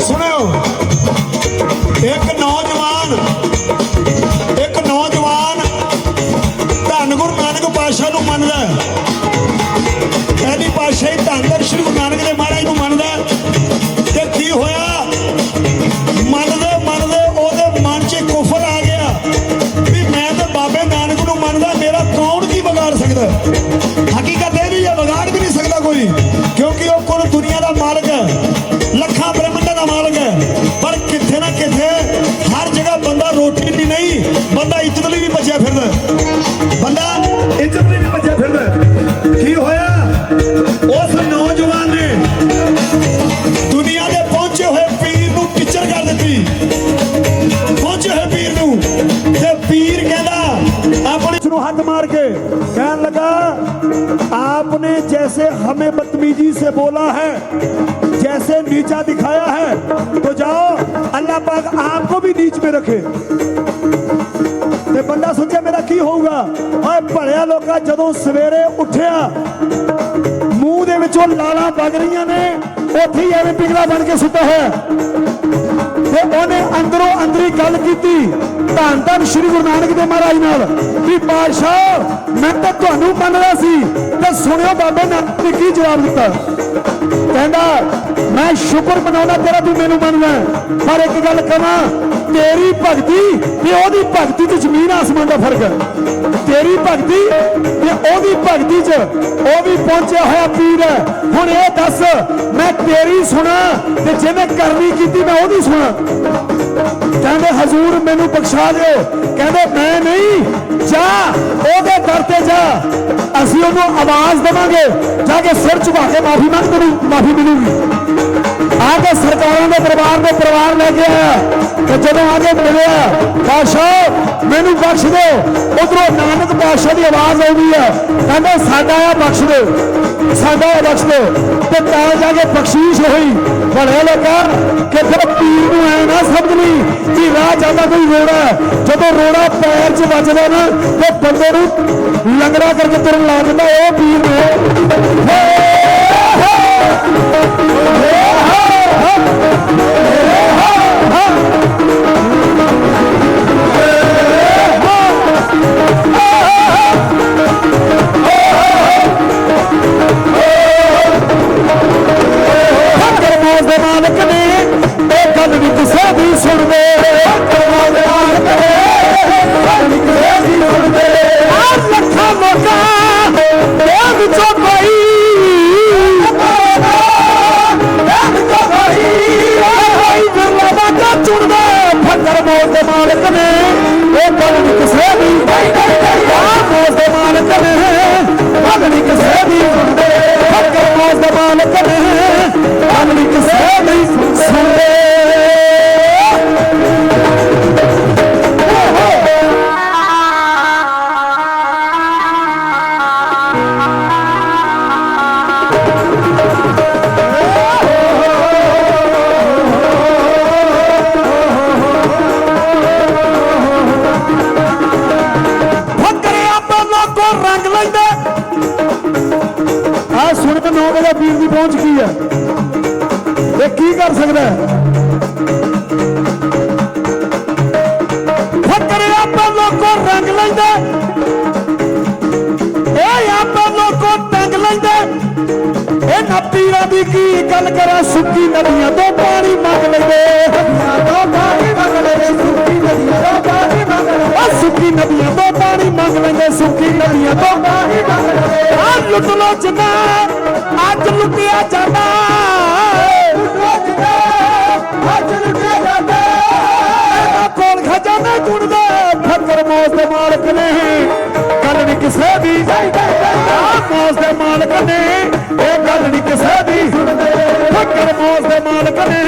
ਸੁਣਿਓ। ਇੱਕ ਨੌਜਵਾਨ ਇੱਕ ਨੌਜਵਾਨ ਧੰਨ ਗੁਰੂ ਨਾਨਕ ਪਾਤਸ਼ਾਹ ਨੂੰ ਮੰਨਦਾ ਹੈ। ਕਹਿੰਦੀ ਪਾਤਸ਼ਾਹੀ ਧੰਨ ਧੰਨ ਸ੍ਰੀ ਗੁਰੂ ਨਾਨਕ ਦੇ ਮਹਾਰਾਜ ਨੂੰ ਮੰਨਦਾ ਤੇ ਕੀ ਹੋਇਆ? ਮੰਨਦੇ ਮੰਨਦੇ ਉਹਦੇ ਮਨ 'ਚ ਕੁਫਰ ਆ ਗਿਆ ਵੀ ਮੈਂ ਤਾਂ ਬਾਬੇ ਨਾਨਕ ਨੂੰ ਮੰਨਦਾ, ਮੇਰਾ ਕੌਣ ਕੀ ਵਿਗਾੜ ਸਕਦਾ? ਹਕੀਕਤ ਇਹ ਵੀ ਹੈ, ਵਿਗਾੜ ਵੀ ਨਹੀਂ ਸਕਦਾ ਕੋਈ, ਕਿਉਂਕਿ ਉਹ ਕੋਲ ਦੁਨੀਆ ਦਾ ਮਾਲਕ आपने जैसे हमें बदतमीजी से बोला है जैसे नीचा दिखाया है तो जाओ अल्लाह पाक आपको भी नीच में रखे ਤੇ ਬੰਦਾ ਸੋਚਿਆ ਮੇਰਾ ਕੀ ਹੋਊਗਾ ਓਏ ਭਲਿਆ ਲੋਕਾ ਜਦੋਂ ਸਵੇਰੇ ਉੱਠਿਆ ਮੂੰਹ ਦੇ ਵਿੱਚੋਂ ਲਾਲਾਂ ਵਗ ਰਹੀਆਂ ਨੇ ਉੱਥੇ ਹੀ ਐਵੇਂ ਪਿਗਲਾ ਬਣ ਕੇ ਸੁੱਤਾ ਹੋਇਆ ਤੇ ਉਹਨੇ ਅੰਦਰੋਂ ਅੰਦਰੀ ਗੱਲ ਕੀਤੀ ਧੰਨ ਧੰਨ ਸ੍ਰੀ ਗੁਰੂ ਨਾਨਕ ਦੇਵ ਮਹਾਰਾਜ ਨਾਲ ਵੀ ਪਾਤਸ਼ਾਹ ਮੈਂ ਤਾਂ ਤੁਹਾਨੂੰ ਮੰਨਦਾ ਸੀ ਤੇ ਸੁਣਿਓ ਬਾਬੇ ਨਾਨਕ ਨੇ ਕੀ ਜਵਾਬ ਦਿੱਤਾ। ਕਹਿੰਦਾ ਮੈਂ ਸ਼ੁਕਰ ਮਨਾਉਣਾ ਤੇਰਾ ਤੂੰ ਮੈਨੂੰ ਮੰਨਦਾ ਪਰ ਇੱਕ ਗੱਲ ਕਹਾਂ, ਤੇਰੀ ਭਗਤੀ ਤੇ ਉਹਦੀ ਭਗਤੀ 'ਚ ਜ਼ਮੀਨ ਆਸਮਾਨ ਦਾ ਫ਼ਰਕ ਹੈ। ਤੇਰੀ ਭਗਤੀ ਤੇ ਉਹਦੀ ਭਗਤੀ 'ਚ ਉਹ ਵੀ ਪਹੁੰਚਿਆ ਹੋਇਆ ਪੀਰ ਹੈ। ਹੁਣ ਇਹ ਦੱਸ, ਮੈਂ ਤੇਰੀ ਸੁਣਾ ਤੇ ਜਿਹਨੇ ਕਰਨੀ ਕੀਤੀ ਮੈਂ ਉਹਦੀ ਸੁਣਾ। ਕਹਿੰਦੇ, ਹਜ਼ੂਰ ਮੈਨੂੰ ਬਖਸ਼ਾ ਦਿਓ। ਕਹਿੰਦੇ, ਮੈਂ ਨਹੀਂ, ਜਾ, ਉਹਦੇ ਦਰ ਜਾ, ਅਸੀਂ ਉਹਨੂੰ ਆਵਾਜ਼ ਦੇਵਾਂਗੇ। ਜਾ ਕੇ ਸਿਰ ਝੁਕਾ ਕੇ ਮਾਫੀ ਮੰਗ ਤੈਨੂੰ, ਮਾਫੀ ਮਿਲੂਗੀ। ਆ ਕੇ ਸਰਕਾਰਾਂ ਦੇ ਦਰਬਾਰ ਦੇ ਪਰਿਵਾਰ ਲੈ ਕੇ ਆਇਆ। ਤੇ ਜਦੋਂ ਆ ਕੇ ਮਿਲਿਆ, ਬਾਦਸ਼ਾਹ, ਮੈਨੂੰ ਬਖਸ਼ ਦਿਓ ਉਧਰੋਂ ਨਾਨਕ ਬਾਦਸ਼ਾਹ ਦੀ ਆਵਾਜ਼ ਆਉਂਦੀ ਹੈ ਕਹਿੰਦਾ, ਸਾਡਾ ਆ ਬਖਸ਼ ਦਿਓ ਸਾਡਾ ਆ ਬਖਸ਼ ਦਿਓ ਤੇ ਤਾਂ ਜਾ ਕੇ ਬਖਸ਼ੀਸ਼ ਹੋਈ। ਬੜੇ ਲੋਕਾਂ, ਕਿ ਫਿਰ ਪੀਰ ਨੂੰ ਐ ਨਾ ਸਮਝ ਲਈ। ਜਾਂਦਾ ਕੋਈ ਰੋੜਾ ਜਦੋਂ ਰੋੜਾ ਪੈਰ 'ਚ ਵੱਜਦਾ ਨਾ ਤੇ ਬੰਦੇ ਨੂੰ ਲੰਗੜਾ ਕਰਕੇ ਤੁਰਨ ਲਾ ਦਿੰਦਾ ਉਹ ਪੀਰ ਨੇ ਕਰਮੋਂ ਦੇ ਗੱਲ ਵੀ ਕਿਸੇ ਦੀ ਸੁਣਦੇ ਕਰਮੋਂ ਦੇ ਗੱਲ ਕਿਸੇ ਦੀ ਸੁਣਦੇ। ਆ ਲੱਖਾਂ ਲੋਕਾਂ ਦੇ ਵਿੱਚੋਂ ਕੋਈ ਚੁਣਦਾ, ਫਕਰ ਮੋਹ ਦੇ ਮਾਲਕ ਨੇ। ਇਹ ਗੱਲ ਵੀ ਕਿਸੇ ਦੀ ਆ ਦੇ ਮਾਲਕ ਨੇ। ਗੱਲ ਵੀ ਕਿਸੇ ਦੀ ਸੁਣਦੇ, ਫਕਰ ਮੋਹ ਦੇ ਮਾਲਕ ਨੇ। ਗੱਲ ਵੀ ਕਿਸੇ ਦੀ ਸੁਣਦੇ। ਆ ਸੁਣ 9 ਵਜੇ ਪੀਰ ਦੀ ਪਹੁੰਚ ਕੀ ਹੈ ਇਹ ਕੀ ਕਰ ਸਕਦਾ ਹੈ? ਆਪਾਂ ਲੋਕੋ ਰੰਗ ਲੈਂਦਾ ਇਹ ਆਪਾਂ ਲੋਕੋ ਟੰਗ ਲੈਂਦਾ ਇਹ ਨਾ ਪੀਰਾਂ ਦੀ ਕੀ ਗੱਲ ਕਰਾਂ, ਸੁੱਕੀ ਨਦੀਆਂ ਤੋਂ ਪਾਣੀ ਮੰਗ ਲੈਂਦੇ। ਨਦੀਆਂ ਤੋਂ ਪਾਣੀ ਮੰਗ ਲੈਂਦੇ ਸੁੱਕੀ ਨਦੀਆਂ ਤੋਂ ਪਾਣੀ ਮੰਗ ਲੈਂਦੇ। ਸੁੱਕੀ ਨਦੀਆਂ ਤੋਂ ਪਾਣੀ ਲੈਂਦੇ ਸੁੱਕੀ ਨਦੀਆਂ ਤੋਂ ਆ ਲੁੱਟ ਲੋ ਜਨਾ ਅੱਜ ਲੁੱਟਿਆ ਜਾਂਦਾ। ਅੱਜ ਲੁੱਟਿਆ ਜਾਂਦਾ। ਇਹਨਾਂ ਕੋਲ ਖਜ਼ਾਨਾ ਗੁਣਦਾ ਫਕਰ ਮੌਜ ਦੇ ਮਾਲਕ ਨੇ। ਗੱਲ ਨਹੀਂ ਕਿਸੇ ਦੀ। ਆ ਦੇ ਮਾਲਕ ਨੇ। ਇਹ ਗੱਲ ਨਹੀਂ ਕਿਸੇ ਦੀ। ਫਕਰ ਮੌਜ ਦੇ ਮਾਲਕ ਨੇ।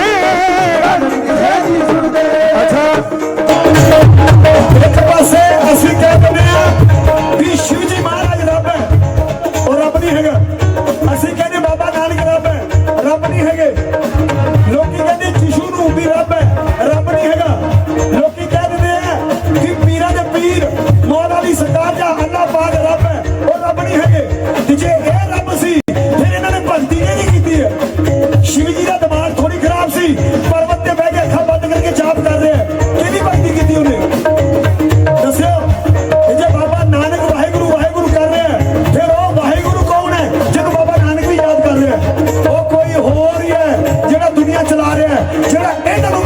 ਹੈ,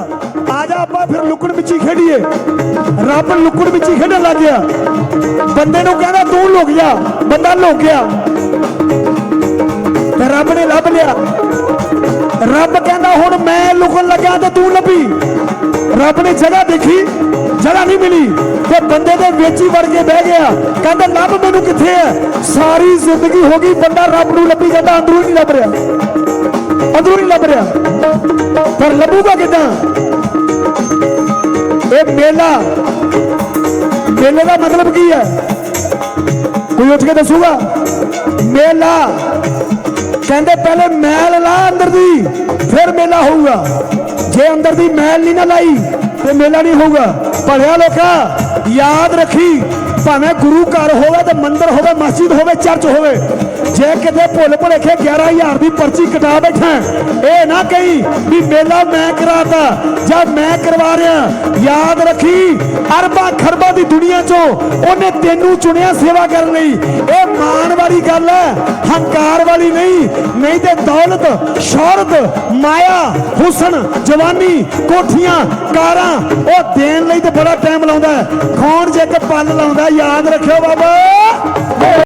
ਦਿਲ ਆਪਾਂ ਫਿਰ ਲੁਕਣ ਵਿੱਚ ਹੀ ਖੇਡੀਏ ਰੱਬ ਲੁਕਣ ਵਿੱਚ ਹੀ ਖੇਡਣ ਲੱਗ ਗਿਆ ਬੰਦੇ ਨੂੰ ਕਹਿੰਦਾ ਤੂੰ ਲੁਕ ਜਾ ਬੰਦਾ ਲੁਕ ਗਿਆ ਤੇ ਰੱਬ ਨੇ ਲੱਭ ਲਿਆ ਰੱਬ ਕਹਿੰਦਾ ਹੁਣ ਮੈਂ ਲੁਕਣ ਲੱਗਾ ਤੇ ਤੂੰ ਲੱਭੀ ਰੱਬ ਨੇ ਜਗ੍ਹਾ ਦੇਖੀ ਜਗ੍ਹਾ ਨਹੀਂ ਮਿਲੀ ਤੇ ਬੰਦੇ ਦੇ ਵਿੱਚ ਹੀ ਵੜ ਕੇ ਬਹਿ ਗਿਆ ਕਹਿੰਦਾ ਲੱਭ ਮੈਨੂੰ ਕਿੱਥੇ ਹੈ ਸਾਰੀ ਜ਼ਿੰਦਗੀ ਹੋ ਗਈ ਬੰਦਾ ਰੱਬ ਨੂੰ ਲੱਭੀ ਜਾਂਦਾ ਅੰਦਰੋਂ ਹੀ ਨਹੀਂ ਲੱਭ ਰਿਹਾ ਅੰਦਰੋਂ ਨਹੀਂ ਲੱਭ ਰਿਹਾ। ਪਰ ਲੱਭੂਗਾ ਕਿਦਾਂ? ਇਹ ਮੇਲਾ, ਮੇਲੇ ਦਾ ਮਤਲਬ ਕੀ ਹੈ? ਕੋਈ ਉੱਠ ਕੇ ਦੱਸੂਗਾ? ਮੇਲਾ। ਕਹਿੰਦੇ ਪਹਿਲੇ ਮੈਲ ਲਾ ਅੰਦਰ ਦੀ, ਫਿਰ ਮੇਲਾ ਹੋਊਗਾ। ਜੇ ਅੰਦਰ ਦੀ ਮੈਲ ਨਹੀਂ ਨਾ ਲਾਈ, ਤੇ ਮੇਲਾ ਨਹੀਂ ਹੋਊਗਾ। ਭਲਿਆ ਲੋਕਾ, ਯਾਦ ਰੱਖੀ, ਭਾਵੇਂ ਗੁਰੂ ਘਰ ਹੋਵੇ ਤੇ ਮੰਦਿਰ ਹੋਵੇ, ਮਸਜਿਦ ਹੋਵੇ, ਚਰਚ ਹੋਵੇ ਜੇ ਕਿਤੇ ਭੁੱਲ ਭੁਲੇਖੇ 11000 ਦੀ ਪਰਚੀ ਕਟਾ ਬੈਠਾ ਇਹ ਨਾ ਕਹੀ ਵੀ ਮੇਲਾ ਮੈਂ ਕਰਾਤਾ ਜਾਂ ਮੈਂ ਕਰਵਾ ਰਿਹਾ। ਯਾਦ ਰੱਖੀ, ਅਰਬਾਂ ਖਰਬਾਂ ਦੀ ਦੁਨੀਆ ਚੋਂ ਉਹਨੇ ਤੈਨੂੰ ਚੁਣਿਆ ਸੇਵਾ ਕਰਨ ਲਈ। ਇਹ ਮਾਣ ਵਾਲੀ ਗੱਲ ਹੈ, ਹੰਕਾਰ ਵਾਲੀ ਨਹੀਂ। ਨਹੀਂ ਤੇ ਦੌਲਤ, ਸ਼ੌਹਰਤ, ਮਾਇਆ, ਹੁਸਨ, ਜਵਾਨੀ, ਕੋਠੀਆਂ, ਕਾਰਾਂ, ਉਹ ਦੇਣ ਲਈ ਤੇ ਬੜਾ ਟਾਈਮ ਲਾਉਂਦਾ ਹੈ। ਕੌਣ ਜੇ ਇੱਕ ਪਲ ਲਾਉਂਦਾ, ਯਾਦ ਰੱਖਿਓ ਬਾਬਾ।